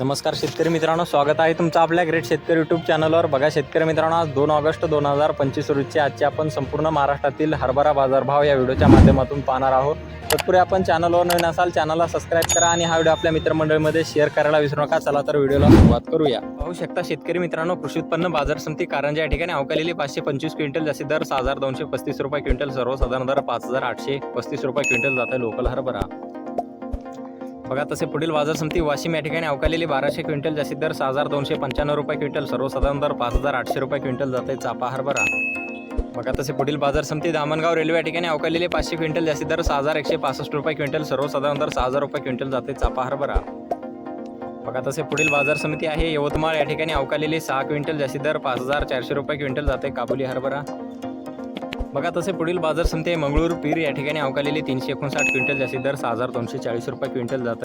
नमस्कार शेतकरी मित्रांनो स्वागत आहे तुमचं आपल्या ग्रेट शेतकरी यूट्यूब चॅनलवर बघा शेतकरी मित्रांनो आज दोन ऑगस्ट दोन हजार पंचवीस रोजची आजची आपण संपूर्ण महाराष्ट्रातील हरभरा बाजारभाव या व्हिडिओच्या माध्यमातून पाहणार आहोत. तत्पूर्वी आपण चॅनलवर नवीन असाल चॅनलला सबस्क्राईब करा आणि हा व्हिडिओ आपल्या मित्रमंडळीमध्ये शेअर करायला विसरू नका. चला तर व्हिडिओला सुरुवात करूया. पाहू शकता शेतकरी मित्रांनो कृषी उत्पन्न बाजार समिती कारंजा या ठिकाणी अवकालेली पाचशे पंचवीस क्विंटल जास्ती दर सहा हजार दोनशे पस्तीस रुपये क्विंटल सर्वसाधारण दर पाच हजार आठशे पस्तीस रुपये क्विंटल जात आहे लोकल हरभरा. बघा तसे पुढील बाजार समिती वाशिम या ठिकाणी अवकालेली बाराशे क्विंटल जास्तीत दर सहा हजार दोनशे पंच्याण्णव रुपये क्विंटल सर्वसाधारण दर पाच हजार आठशे रुपये क्विंटल जाते चापा हरभरा. बघा तसे पुढील बाजार समिती दामणगाव रेल्वे या ठिकाणी अवकालेले पाचशे क्विंटल जास्तीत दर सहा हजार एकशे पासष्ट रुपये क्विंटल सर्वसाधारण दर सहा हजार रुपये क्विंटल जाते चापा हरभरा. बघा तसे पुढील बाजार समिती आहे यवतमाळ या ठिकाणी अवकालेली सहा क्विंटल जास्तीत दर पाच हजार चारशे रुपये क्विंटल जाते काबुली हरभरा. बघा तसे पुढील बाजार समिती आहे मंगळूर पीर या ठिकाणी अवकालेली तीनशे एकोणसाठ क्विंटल जास्तीत दर सहा हजार दोनशे चाळीस रुपये क्विंटल जाते